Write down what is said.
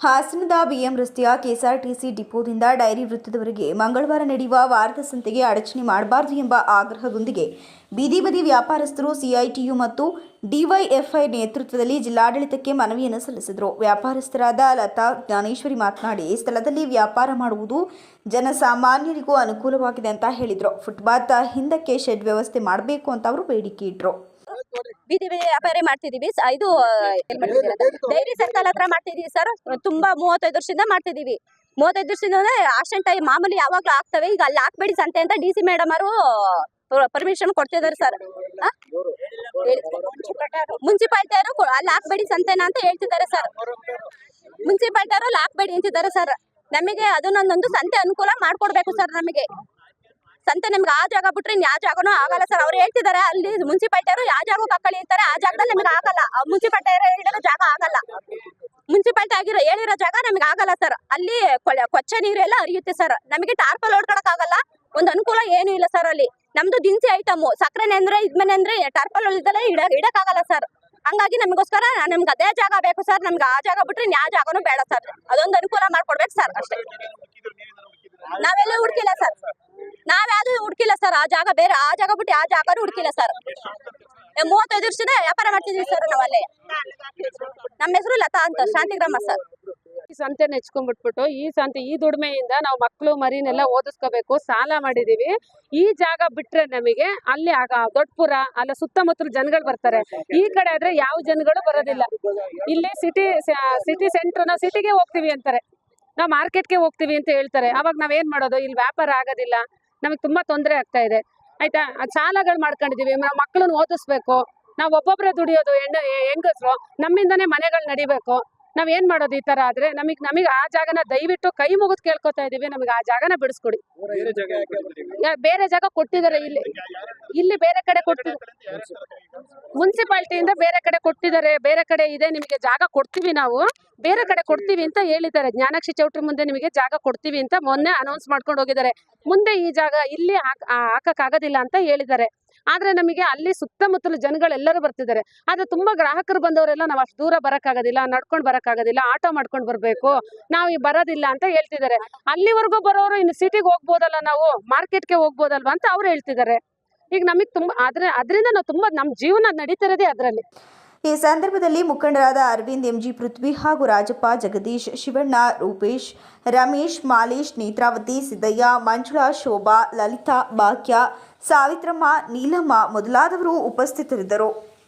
ಹಾಸನದ ಬಿಎಂ ರಸ್ತೆಯ KSRTC ಡಿಪೋದಿಂದ dairy ವೃತ್ತದವರೆಗೆ ಮಂಗಳವಾರ ನಡೆಯುವ ವಾರದ ಸಂತೆಗೆ ಅಡಚಣೆ ಮಾಡಬಾರದು ಎಂಬ ಆಗ್ರಹದೊಂದಿಗೆ ಬೀದಿ ಬದಿ ವ್ಯಾಪಾರಸ್ಥರು ಸಿಐಟಿಯು ಮತ್ತು ಡಿವೈಎಫ್ಐ ನೇತೃತ್ವದಲ್ಲಿ ಜಿಲ್ಲಾಡಳಿತಕ್ಕೆ ಮನವಿಯನ್ನು ಸಲ್ಲಿಸಿದರು. ವ್ಯಾಪಾರಸ್ಥರಾದ ಲತಾ ಜ್ಞಾನೇಶ್ವರಿ ಮಾತನಾಡಿ ಸ್ಥಳದಲ್ಲಿ ವ್ಯಾಪಾರ ಮಾಡುವುದು ಜನಸಾಮಾನ್ಯರಿಗೂ ಅನುಕೂಲವಾಗಿದೆ ಅಂತ ಹೇಳಿದರು. ಫುಟ್ಪಾತ್ ಹಿಂದಕ್ಕೆ ಶೆಡ್ ವ್ಯವಸ್ಥೆ ಮಾಡಬೇಕು ಅಂತ ಅವರು ಬೇಡಿಕೆ ಇಟ್ಟರು ಬೀದಿ ಬೀದಿ ವ್ಯಾಪಾರ ಮಾಡ್ತಿದೀವಿ. ಇದು ಡೈರಿ ಸರ್ಕಲ್ ಹತ್ರ ಮಾಡ್ತಿದೀವಿ ಸರ್. ತುಂಬಾ ಮೂವತ್ತೈದು ವರ್ಷದಿಂದ ಮಾಡ್ತಿದೀವಿ. ಮೂವತ್ತೈದು ವರ್ಷದಿಂದ ಅಂದ್ರೆ ಆಕ್ಷನ್ ಟೈಮ್ ಮಾಮೂಲಿ ಯಾವಾಗ್ಲೂ ಆಗ್ತವೆ. ಈಗ ಅಲ್ಲಿ ಹಾಕ್ಬೇಡಿ ಸಂತೆ ಅಂತ ಡಿ ಸಿ ಮೇಡಮ್ ಅವರು ಪರ್ಮಿಷನ್ ಕೊಡ್ತಿದ್ದಾರೆ ಸರ್. ಮುನ್ಸಿಪಾಲ್ಟಿ ಅವರು ಅಲ್ಲಿ ಹಾಕ್ಬೇಡಿ ಸಂತೆನ ಅಂತ ಹೇಳ್ತಿದ್ದಾರೆ ಸರ್. ಮುನ್ಸಿಪಾಲ್ಟಿ ಅವರು ಅಲ್ಲಿ ಹಾಕ್ಬೇಡಿ ಅಂತಿದ್ದಾರೆ ಸರ್. ನಮಗೆ ಅದನ್ನೊಂದೊಂದು ಸಂತೆ ಅನುಕೂಲ ಮಾಡ್ಕೊಡ್ಬೇಕು ಸರ್ ನಮಗೆ. ಸಂತೆ ನಿಮ್ಗೆ ಆ ಜಾಗ ಬಿಟ್ರೆ ಇನ್ ಯಾವ ಜಾಗನೂ ಆಗಲ್ಲ ಸರ್. ಅವ್ರು ಹೇಳ್ತಿದ್ದಾರೆ, ಅಲ್ಲಿ ಮುನ್ಸಿಪಾಲ್ಟಿ ಅವರು ಯಾವ ಜಾಗಕ್ಕೆ ಹಾಕೊಳ್ಳಿ ಅಂತಾರೆ. ಆ ಜಾಗದಲ್ಲಿ ನಿಮ್ಗೆ ಆಗಲ್ಲ ಮುನ್ಸಿಪಾಲ್ಟಿ ಹೇಳಿರೋ ಜಾಗ ಆಗಲ್ಲ. ಮುನ್ಸಿಪಾಲ್ಟಿ ಆಗಿರೋ ಹೇಳಿರೋ ಜಾಗ ನಮಗೆ ಆಗಲ್ಲ ಸರ್. ಅಲ್ಲಿ ಕೊಚ್ಚೆ ನೀರೆಲ್ಲ ಹರಿಯುತ್ತೆ ಸರ್. ನಮಗೆ ಟಾರ್ಪಲ್ ಹೊಡ್ಕೊಳಕ್ ಆಗಲ್ಲ ಒಂದು ಅನುಕೂಲ ಏನು ಇಲ್ಲ ಸರ್ ಅಲ್ಲಿ. ನಮ್ದು ದಿನಸಿ ಐಟಮ್. ಸಕ್ಕರೆನೆ ಅಂದ್ರೆ ಇದ್ಮನೆ ಅಂದ್ರೆ ಟಾರ್ಪಲ್ ಹೊಲಿದಲ್ಲ ಇಡ, ಇಡಕ್ಕಾಗಲ್ಲ ಸರ್. ಹಂಗಾಗಿ ನಮಗೋಸ್ಕರ ನಮ್ಗೆ ಅದೇ ಜಾಗ ಬೇಕು ಸರ್. ನಮ್ಗೆ ಆ ಜಾಗ ಬಿಟ್ರೆ ಯಾವ ಜಾಗನೂ ಬೇಡ ಸರ್. ಅದೊಂದು ಅನುಕೂಲ ಮಾಡ್ಕೊಡ್ಬೇಕು ಸರ್ ಅಷ್ಟೇ. ನಾವೆಲ್ಲ ಹುಡುಕಿಲ್ಲ ಸರ್. ಹುಡ್ಕಿಲ್ಲ ಸರ್. ಆ ಜಾಗ ಬೇರೆ, ಆ ಜಾಗ ಬಿಟ್ಟು ಆ ಜಾಗನೂ ಹುಡುಕಿಲ್ಲ ಸರ್. ಮೂವತ್ತೈದು ವರ್ಷದ ವ್ಯಾಪಾರ ಮಾಡ್ತಿದ್ವಿ ಸರ್ ನಾವಲ್ಲಿ ನಮ್ಮ ಹೆಸರು ಲತಾ ಅಂತ ಶಾಂತಿಗ್ರಾಮ ಸರ್. ಈ ಸಂತೆ ನೆಚ್ಕೊಂಡ್ಬಿಟ್ಬಿಟ್ಟು ಈ ಸಂತೆ, ಈ ದುಡಿಮೆಯಿಂದ ನಾವು ಮಕ್ಕಳು ಮರಿನೆಲ್ಲ ಓದಿಸ್ಕೋಬೇಕು, ಸಾಲ ಮಾಡಿದೀವಿ. ಈ ಜಾಗ ಬಿಟ್ರೆ ನಮಗೆ ಅಲ್ಲಿ ಆಗ ದೊಡ್ಡಪುರ, ಅಲ್ಲ ಸುತ್ತಮುತ್ತಲ ಜನಗಳು ಬರ್ತಾರೆ. ಈ ಕಡೆ ಆದ್ರೆ ಯಾವ ಜನಗಳು ಬರೋದಿಲ್ಲ. ಇಲ್ಲಿ ಸಿಟಿ ಸಿಟಿ ಸೆಂಟರ್ ನಾವು ಸಿಟಿಗೆ ಹೋಗ್ತೀವಿ ಅಂತಾರೆ. ನಾವು ಮಾರ್ಕೆಟ್ಗೆ ಹೋಗ್ತೀವಿ ಅಂತ ಹೇಳ್ತಾರೆ. ಅವಾಗ ನಾವೇನ್ ಮಾಡೋದು? ಇಲ್ಲಿ ವ್ಯಾಪಾರ ಆಗೋದಿಲ್ಲ. ನಮಗೆ ತುಂಬಾ ತೊಂದರೆ ಆಗ್ತಾ ಇದೆ. ಆಯ್ತಾ? ಸಾಲಗಳು ಮಾಡ್ಕೊಂಡಿದೀವಿ ನಾವು ಮಕ್ಕಳನ್ನ ಓದಿಸ್ಬೇಕು ನಾವು ಒಬ್ಬೊಬ್ಬರೇ ದುಡಿಯೋದು ಹೆಣ್ಣು ಹೆಂಗಸ್ರು ನಮ್ಮಿಂದನೇ ಮನೆಗಳು ನಡಿಬೇಕು. ನಾವ್ ಏನ್ ಮಾಡೋದು ಈ ತರ ಆದ್ರೆ ನಮಗ್ ನಮಗ್ ಆ ಜಾಗನ ದಯವಿಟ್ಟು ಕೈ ಮುಗಿದ್ ಕೇಳ್ಕೊತಾ ಇದೀವಿ ನಮಗೆ ಆ ಜಾಗನ ಬಿಡಿಸ್ಕೊಡಿ. ಬೇರೆ ಜಾಗ ಕೊಟ್ಟಿದ್ದಾರೆ ಇಲ್ಲಿ. ಇಲ್ಲಿ ಬೇರೆ ಕಡೆ ಕೊಟ್ಟಿದ್ದಾರೆ ಮುನ್ಸಿಪಾಲ್ಟಿಯಿಂದ ಬೇರೆ ಕಡೆ ಕೊಟ್ಟಿದ್ದಾರೆ ಬೇರೆ ಕಡೆ ಇದೆ ನಿಮಗೆ ಜಾಗ ಕೊಡ್ತೀವಿ ನಾವು. ಬೇರೆ ಕಡೆ ಕೊಡ್ತೀವಿ ಅಂತ ಹೇಳಿದ್ದಾರೆ. ಜ್ಞಾನಾಕ್ಷಿ ಚೌಟ್ರಿ ಮುಂದೆ ನಿಮಗೆ ಜಾಗ ಕೊಡ್ತೀವಿ ಅಂತ ಮೊನ್ನೆ ಅನೌನ್ಸ್ ಮಾಡ್ಕೊಂಡು ಹೋಗಿದ್ದಾರೆ. ಮುಂದೆ ಈ ಜಾಗ ಇಲ್ಲಿ ಹಾಕ್- ಆ, ಹಾಕಕ್ ಆಗೋದಿಲ್ಲ ಅಂತ ಹೇಳಿದ್ದಾರೆ. ಆದ್ರೆ ನಮಗೆ ಅಲ್ಲಿ ಸುತ್ತಮುತ್ತಲು ಜನಗಳೆಲ್ಲರೂ ಬರ್ತಿದ್ದಾರೆ. ಆದ್ರೆ ತುಂಬಾ ಗ್ರಾಹಕರು ಬಂದವರೆಲ್ಲ ನಾವು ಅಷ್ಟು ದೂರ ಬರಕ್ಕಾಗೋದಿಲ್ಲ ನಡ್ಕೊಂಡು ಬರಕ್ಕಾಗೋದಿಲ್ಲ ಆಟೋ ಮಾಡ್ಕೊಂಡು ಬರ್ಬೇಕು ನಾವು ಈ ಬರೋದಿಲ್ಲ ಅಂತ ಹೇಳ್ತಿದ್ದಾರೆ. ಅಲ್ಲಿವರೆಗೂ ಬರೋರು ಇನ್ನು ಸಿಟಿಗೆ ಹೋಗ್ಬೋದಲ್ಲ ನಾವು ಮಾರ್ಕೆಟ್ಗೆ ಹೋಗ್ಬೋದಲ್ವಾ ಅಂತ ಅವ್ರು ಹೇಳ್ತಿದ್ದಾರೆ. ಈಗ ನಮಗೆ ತುಂಬಾ ಆದ್ರೆ, ಅದರಿಂದ ನಾವು ತುಂಬಾ ನಮ್ಮ ಜೀವನ ನಡೀತಿರೋದೇ ಅದರಲ್ಲಿ. ಈ ಸಂದರ್ಭದಲ್ಲಿ ಮುಖಂಡರಾದ ಅರವಿಂದ್ ಎಂಜಿ ಪೃಥ್ವಿ ಹಾಗೂ ರಾಜಪ್ಪ ಜಗದೀಶ್ ಶಿವಣ್ಣ, ರೂಪೇಶ್ ರಮೇಶ್, ಮಾಲೇಶ್, ನೇತ್ರಾವತಿ, ಸಿದ್ದಯ್ಯ, ಮಂಜುಳಾ, ಶೋಭಾ, ಲಲಿತಾ, ಭಾಗ್ಯ, ಸಾವಿತ್ರಮ್ಮ, ನೀಲಮ್ಮ ಮೊದಲಾದವರು ಉಪಸ್ಥಿತರಿದ್ದರು.